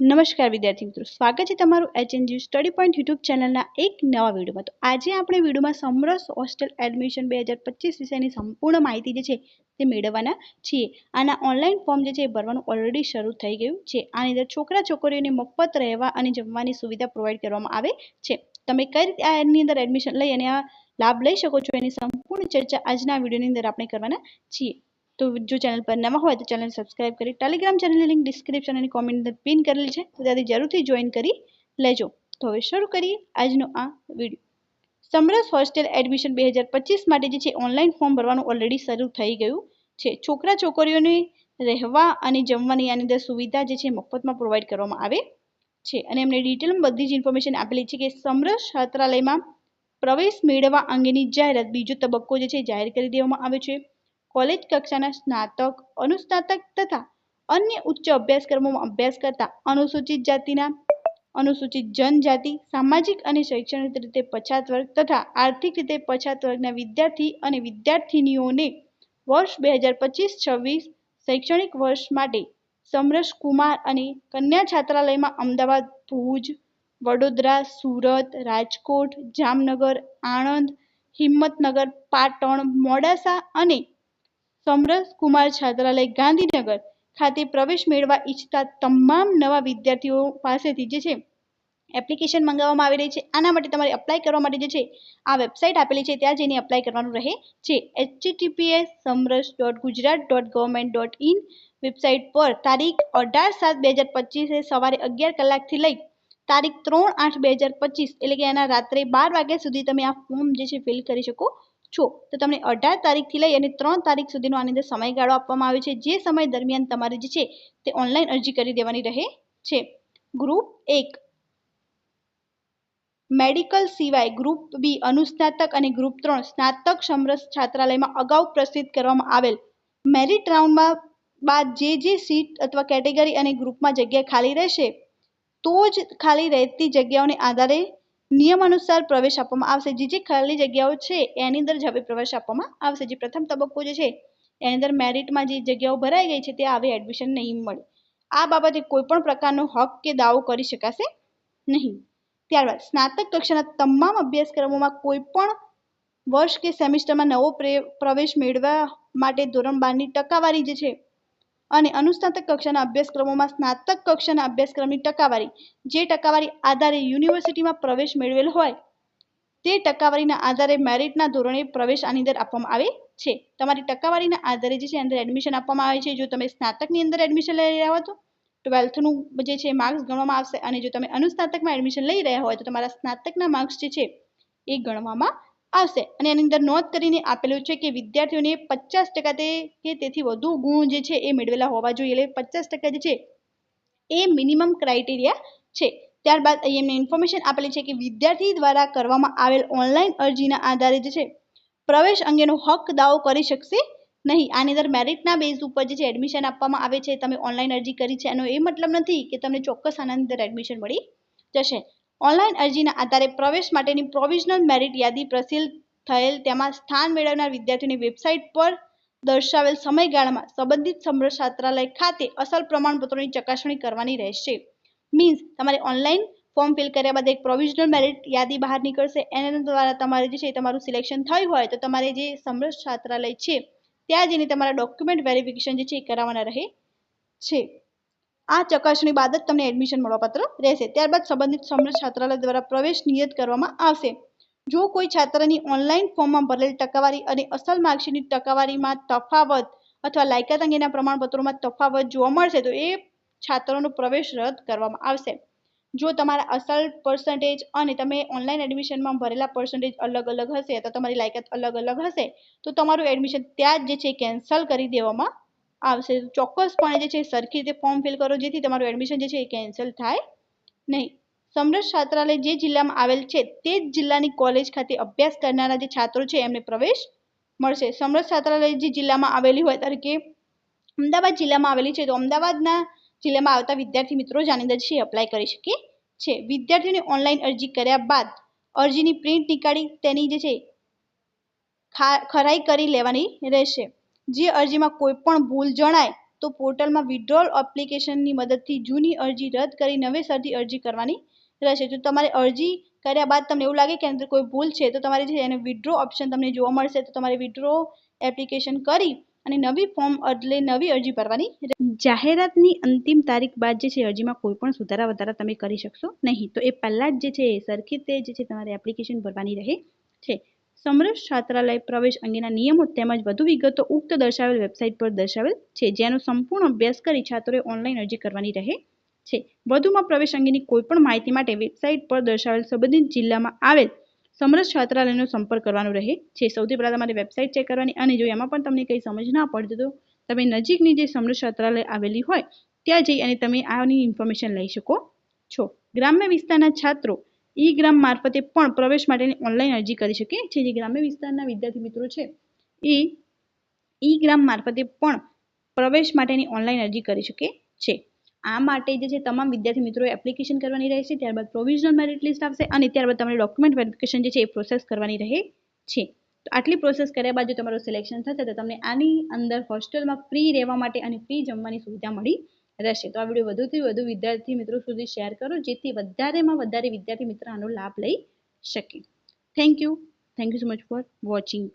નમસ્કાર વિદ્યાર્થી મિત્રો, સ્વાગત છે તમારું એચએનજી સ્ટડી પોઈન્ટ યુટ્યુબ ચેનલના એક નવા વિડીયોમાં. તો આજે આપણે વિડીયોમાં સમરસ હોસ્ટેલ એડમિશન બે હજાર પચીસ વિષયની સંપૂર્ણ માહિતી જે છે તે મેળવવાના છીએ. આના ઓનલાઈન ફોર્મ જે છે એ ભરવાનું ઓલરેડી શરૂ થઈ ગયું છે. આની અંદર છોકરા છોકરીઓને મફત રહેવા અને જમવાની સુવિધા પ્રોવાઈડ કરવામાં આવે છે. તમે કઈ રીતે આની અંદર એડમિશન લઈ અને આ લાભ લઈ શકો છો એની સંપૂર્ણ ચર્ચા આજના વિડીયોની અંદર આપણે કરવાના છીએ. તો જો ચેનલ પર નવા હોય તો ચેનલ સબસ્ક્રાઈબ કરી ટેલિગ્રામ ચેનલની લિંક ડિસ્ક્રિપ્શન અને કોમેન્ટ અંદર પિન કરેલી છે. તો ત્યાંથી જરૂરથી જોઈન કરી લેજો. તો હવે શરૂ કરીએ આજનો આ વીડિયો સમરસ હોસ્ટેલ એડમિશન બે હજાર પચીસ માટે જે છે ઓનલાઈન ફોર્મ ભરવાનું ઓલરેડી શરૂ થઈ ગયું છે. છોકરા છોકરીઓને રહેવા અને જમવાની આની અંદર સુવિધા જે છે મફતમાં પ્રોવાઈડ કરવામાં આવે છે. અને એમને ડિટેલમાં બધી જ ઇન્ફોર્મેશન આપેલી છે કે સમરસ છાત્રાલયમાં પ્રવેશ મેળવવા અંગેની જાહેરાત, બીજો તબક્કો જે છે જાહેર કરી દેવામાં આવ્યો છે. કોલેજ કક્ષાના સ્નાતક, અનુસ્નાતક તથા અન્ય ઉચ્ચ અભ્યાસક્રમોમાં અભ્યાસ કરતા અનુસૂચિત જાતિના, અનુસૂચિત જનજાતિ, સામાજિક અને શૈક્ષણિક રીતે પછાત વર્ગ તથા આર્થિક રીતે પછાત વર્ગના વિદ્યાર્થી અને વિદ્યાર્થિનીઓને વર્ષ બે હજાર પચીસ છવ્વીસ શૈક્ષણિક વર્ષ માટે સમરસ કુમાર અને કન્યા છાત્રાલયમાં અમદાવાદ, ભુજ, વડોદરા, સુરત, રાજકોટ, જામનગર, આણંદ, હિંમતનગર, પાટણ, મોડાસા અને સમરસ કુમાર છાત્રાલય ગાંધીનગર ખાતે પ્રવેશ મેળવવા ઈચ્છતા તમામ નવા વિદ્યાર્થીઓ પાસેથી જે છે એપ્લિકેશન મંગાવવામાં આવી રહી છે. આના માટે તમારે એપ્લાય કરવા માટે જે છે, આ વેબસાઇટ આપેલી છે. ત્યાં જઈને એપ્લાય કરવાનું રહે છે. HTTPS Samaras dot Gujarat dot government dot in website પર તારીખ અઢાર સાત બે હજાર પચીસે સવારે અગિયાર કલાકથી લઈ તારીખ ત્રણ આઠ બે હજાર પચીસ એટલે કે એના રાત્રે બાર વાગ્યા સુધી તમે આ ફોર્મ જે છે ફિલ કરી શકો છો તો તમને અઢાર તારીખથી લઈ અને ત્રણ તારીખ સુધીનો આની અંદર સમયગાળો આપવામાં આવ્યો છે. જે સમય દરમિયાન તમારે જે છે તે ઓનલાઈન અરજી કરી દેવાની રહે છે. ગ્રુપ એક. મેડિકલ સિવાય ગ્રુપ બી અનુસ્નાતક અને ગ્રુપ ત્રણ સ્નાતક સમરસ છાત્રાલયમાં અગાઉ પ્રસિદ્ધ કરવામાં આવેલ. મેરિટ રાઉન્ડમાં બાદ જે જે સીટ અથવા કેટેગરી અને ગ્રુપમાં જગ્યા ખાલી રહેશે, તો જ ખાલી રહેતી જગ્યાઓને આધારે નિયમ અનુસાર પ્રવેશ આપવામાં આવશે. જે જે ખાલી જગ્યાઓ છે, એની અંદર જ હવે પ્રવેશ આપવામાં આવશે. જે પ્રથમ તબક્કો જે છે, એની અંદર મેરિટમાં જે જગ્યાઓ ભરાઈ ગઈ છે તે આવે એડમિશન નહીં મળે. આ બાબતે કોઈ પણ પ્રકારનો હક કે દાવો કરી શકાશે નહીં. ત્યારબાદ, સ્નાતક કક્ષાના તમામ અભ્યાસક્રમોમાં કોઈ પણ વર્ષ કે સેમિસ્ટરમાં નવો પ્રવેશ મેળવવા માટે ધોરણ બારની ટકાવારી જે છે અને અનુસ્નાતક કક્ષાના અભ્યાસક્રમોમાં સ્નાતક કક્ષાના અભ્યાસક્રમની ટકાવારી, જે ટકાવારી આધારે યુનિવર્સિટીમાં પ્રવેશ મેળવેલ હોય, તે ટકાવારીના આધારે મેરિટના ધોરણે પ્રવેશ આની અંદર આપવામાં આવે છે. તમારી ટકાવારીના આધારે જે છે, અંદર એડમિશન આપવામાં આવે છે. જો તમે સ્નાતકની અંદર એડમિશન લઈ રહ્યા હો તો ટ્વેલ્થનું જે છે માર્ક્સ ગણવામાં આવશે. અને જો તમે અનુસ્નાતકમાં એડમિશન લઈ રહ્યા હોય તો તમારા સ્નાતકના માર્ક્સ જે છે, એ ગણવામાં આવશે. અને એની અંદર નોંધ કરીને આપેલું છે કે વિદ્યાર્થીઓને પચાસ ટકા કે તેથી વધુ ગુણ જે છે એ મેળવેલા હોવા જોઈએ. એટલે પચાસ ટકા જે છે એ મિનિમમ ક્રાઇટેરિયા છે. ત્યારબાદ અહીં એમને ઇન્ફોર્મેશન આપેલી છે કે વિદ્યાર્થી દ્વારા કરવામાં આવેલ ઓનલાઈન અરજીના આધારે જે છે પ્રવેશ અંગેનો હક દાવો કરી શકશે નહીં. આની અંદર મેરિટના બેઝ ઉપર જે છે એડમિશન આપવામાં આવે છે. તમે ઓનલાઈન અરજી કરી છે એનો એ મતલબ નથી કે તમને ચોક્કસ આના અંદર એડમિશન મળી જશે. ઓનલાઈન અરજીના આધારે પ્રવેશ માટેની પ્રોવિઝનલ મેરિટ યાદી પ્રસિદ્ધ થયેલ તેમાં સ્થાન મેળવનાર વિદ્યાર્થીઓની વેબસાઇટ પર દર્શાવેલ સમયગાળામાં સંબંધિત છાત્રાલય ખાતે અસલ પ્રમાણપત્રોની ચકાસણી કરવાની રહેશે. મીન્સ, તમારે ઓનલાઈન ફોર્મ ફિલ કર્યા બાદ એક પ્રોવિઝનલ મેરિટ યાદી બહાર નીકળશે. એના દ્વારા તમારે જે છે તમારું સિલેક્શન થયું હોય તો તમારે જે સમરસ છાત્રાલય છે, ત્યાં જઈને તમારા ડોક્યુમેન્ટ વેરિફિકેશન જે છે એ કરાવવાના રહે છે. આ ચકાસણી બાદ જ તમને એડમિશન મળવાપાત્ર રહેશે. ત્યારબાદ સંબંધિત સમૃદ્ધ છાત્રાલય દ્વારા પ્રવેશ નિયત કરવામાં આવશે. જો કોઈ છાત્રની ઓનલાઈન ફોર્મમાં ભરેલ ટકાવારી અને અસલ માર્કશીટની ટકાવારીમાં તફાવત અથવા લાયકાત અંગેના પ્રમાણપત્રોમાં તફાવત જોવા મળશે, તો એ છાત્રોનો પ્રવેશ રદ કરવામાં આવશે. જો તમારા અસલ પર્સન્ટેજ અને તમે ઓનલાઈન એડમિશનમાં ભરેલા પર્સન્ટેજ અલગ અલગ હશે તો તમારી લાયકાત અલગ અલગ હશે, તો તમારું એડમિશન ત્યાં જ જે છે કેન્સલ કરી દેવામાં આવશે. ચોક્કસપણે જે છે, સરખી રીતે ફોર્મ ફિલ કરો, જેથી તમારું એડમિશન જે છે એ કેન્સલ થાય નહીં. સમરસ છાત્રાલય જે જિલ્લામાં આવેલ છે, તે જ જિલ્લાની કોલેજ ખાતે અભ્યાસ કરનારા જે છાત્રો છે, એમને પ્રવેશ મળશે. સમરસ છાત્રાલય જે જિલ્લામાં આવેલી હોય તરીકે અમદાવાદ જિલ્લામાં આવેલી છે, તો અમદાવાદના જિલ્લામાં આવતા વિદ્યાર્થી મિત્રો જ આની અંદર છે એપ્લાય કરી શકે છે. વિદ્યાર્થીઓને ઓનલાઈન અરજી કર્યા બાદ અરજીની પ્રિન્ટ નીકાળી તેની જે છે ખરાઈ કરી લેવાની રહેશે. જે અરજીમાં કોઈ પણ ભૂલ જણાય, તો પોર્ટલમાં વિડ્રોલ એપ્લિકેશનની મદદથી જૂની અરજી રદ કરી નવેસરથી અરજી કરવાની રહેશે. જો તમારે અરજી કર્યા બાદ તમને એવું લાગે કે અંદર કોઈ ભૂલ છે, તો તમારે જે એને વિડ્રો ઓપ્શન તમને જોવા મળશે, તો તમારે વિડ્રો એપ્લિકેશન કરી અને નવી ફોર્મ એટલે નવી અરજી ભરવાની જાહેરાતની અંતિમ તારીખ બાદ જે છે અરજીમાં કોઈ પણ સુધારા વધારા તમે કરી શકશો નહીં. તો એ પહેલાં જ જે છે સરખી રીતે જે છે તમારે એપ્લિકેશન ભરવાની રહે છે. સમરસ છાત્રાલય પ્રવેશ અંગેના નિયમો તેમજ વધુ વિગતો ઉક્ત દર્શાવેલ વેબસાઇટ પર દર્શાવેલ છે, જેનો સંપૂર્ણ અભ્યાસ કરી છાત્રોએ ઓનલાઈન અરજી કરવાની રહે છે. વધુમાં પ્રવેશ અંગેની કોઈપણ માહિતી માટે વેબસાઇટ પર દર્શાવેલ સંબંધિત જિલ્લામાં આવેલ સમરસ છાત્રાલયનો સંપર્ક કરવાનો રહે છે. સૌથી પહેલાં તમારે વેબસાઇટ ચેક કરવાની અને જો એમાં પણ તમને કંઈ સમજ ના પડતી તો તમે નજીકની જે સમરસ છાત્રાલય આવેલી હોય, ત્યાં જઈ અને તમે આની ઇન્ફોર્મેશન લઈ શકો છો. ગ્રામ્ય વિસ્તારના છાત્રો ઈ ગ્રામ મારફતે પણ પ્રવેશ માટેની ઓનલાઈન અરજી કરી શકે છે જે ગ્રામ્ય વિસ્તારના વિદ્યાર્થી મિત્રો છે, એ ઈ ગ્રામ મારફતે પણ પ્રવેશ માટેની ઓનલાઈન અરજી કરી શકે છે. આ માટે જે છે, તમામ વિદ્યાર્થી મિત્રોએ એપ્લિકેશન કરવાની રહેશે, ત્યારબાદ પ્રોવિઝનલ મેરિટ લિસ્ટ આવશે અને ત્યારબાદ તમારે ડોક્યુમેન્ટ વેરિફિકેશન જે છે, એ પ્રોસેસ કરવાની રહે છે. તો આટલી પ્રોસેસ કર્યા બાદ જો તમારું સિલેક્શન થશે, તો તમને આની અંદર હોસ્ટેલમાં ફ્રી રહેવા માટે અને ફ્રી જમવાની સુવિધા મળી રહેશે. તો આ વીડિયો વધુથી વધુ વિદ્યાર્થી મિત્રો સુધી શેર કરો, જેથી વધારેમાં વધારે વિદ્યાર્થી મિત્ર આનો લાભ લઈ શકે. Thank you thank you so much for watching